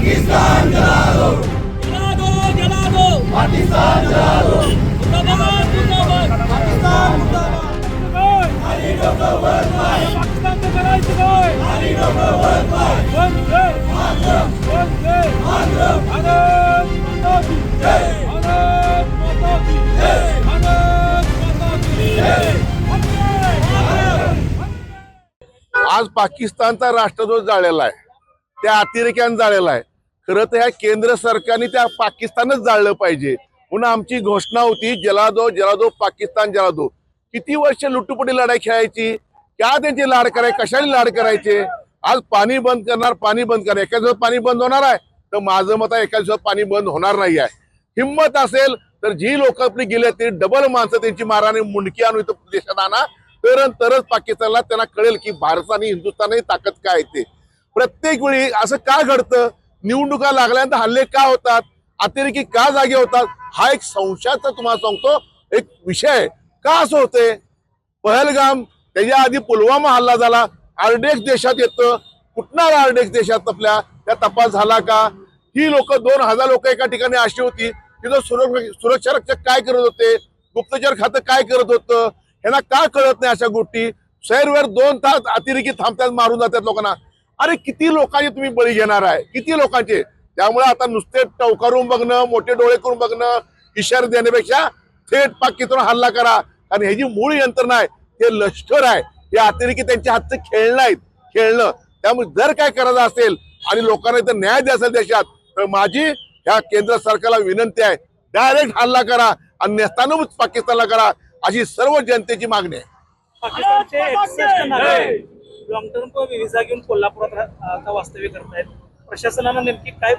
पाकिस्तान जला दो जला दो जला दो पाकिस्तान जला दो मुर्दाबाद मुर्दाबाद. पाकिस्तान मुर्दाबाद. आणि डोकं वर पाय. पाकिस्तानचं करायचं काय आणि डोकं वर पाय. वंदे मातरम वंदे मातरम भारत माता की जय. भारत माता की जय. भारत माता की जय. आज पाकिस्तानचा राष्ट्रध्वज जाळलेला आहे. त्या अतिरेक्यानं जाळलेला आहे. खरं तर ह्या केंद्र सरकारने त्या पाकिस्तानच जाळलं पाहिजे. म्हणून आमची घोषणा होती जलादो जलादो पाकिस्तान जलादो. किती वर्ष लुटुपुटी लढाई खेळायची? क्या त्यांची लाड कराय कशाने लाड करायचे? आज पाणी बंद करणार पाणी बंद करणार. एका दिवसात पाणी बंद होणार आहे तर माझं मत आहे एका दिवसात पाणी बंद होणार नाही आहे. हिंमत असेल तर जी लोक आपली गेले ते डबल माणसं त्यांची माराने मुंडकी आणून इथं देशात आणा. तर तरच पाकिस्तानला त्यांना कळेल की भारत आणि हिंदुस्थानही ताकद काय आहे ते. प्रत्येक वेळी असं का घडतं? निवडणुका लागल्यानंतर हल्ले का होतात? अतिरेकी का जागे होतात? हा एक संशयाचा तुम्हाला सांगतो. एक विषय. का असं होतंय? पहलगाम त्याच्या आधी पुलवामा हल्ला झाला. आरडेक्स देशात येतं. कुठणार आरडेक्स देशात आपल्या? त्या तपास झाला का? ही लोक दोन हजार लोक एका ठिकाणी अशी होती. तिथं सुरक्षा रक्षक काय करत होते? गुप्तचर खातं काय करत होतं? ह्यांना का कळत नाही अशा गोष्टी? शहरवर दोन तास अतिरेकी थांबतात मारून जातात लोकांना. अरे किती लोकांचे तुम्ही बळी घेणार आहे? किती लोकांचे? त्यामुळे आता नुसते टवकारून बघणं मोठे डोळे करून बघणं इशारे देण्यापेक्षा थेट पाकिस्तान हल्ला करा. कारण ह्याची मूळ यंत्रणा आहे ते लष्कर आहे. हे अतिरेकी त्यांच्या हातचं खेळणं आहेत. खेळणं. त्यामुळे जर काय करायचं असेल आणि लोकांना इथं न्याय द्यायचा असेल देशात तर माझी ह्या केंद्र सरकारला विनंती आहे डायरेक्ट हल्ला करा. आणि नेस्तानच पाकिस्तानला करा. अशी सर्व जनतेची मागणी आहे. लॉंग टर्म व्हिसा घेऊन कोल्हापुरात वास्तव्य करतायत. प्रशासनानं नेमकी काय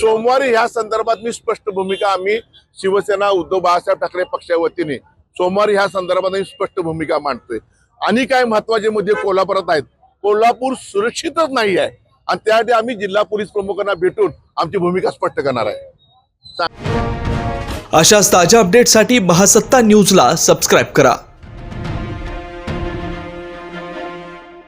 सोमवारी ह्या संदर्भात मी स्पष्ट भूमिका आम्ही शिवसेना उद्धव बाळासाहेब ठाकरे पक्षाच्या वतीने सोमवारी ह्या संदर्भात आम्ही स्पष्ट भूमिका मांडतोय. आणि काय महत्त्वाचे मुद्दे कोल्हापुरात आहेत. कोल्हापूर सुरक्षितच नाही आहे. आणि त्यासाठी आम्ही जिल्हा पोलीस प्रमुखांना भेटून आमची भूमिका स्पष्ट करणार आहे. अशाच ताज्या अपडेटसाठी महासत्ता न्यूजला सबस्क्राईब करा.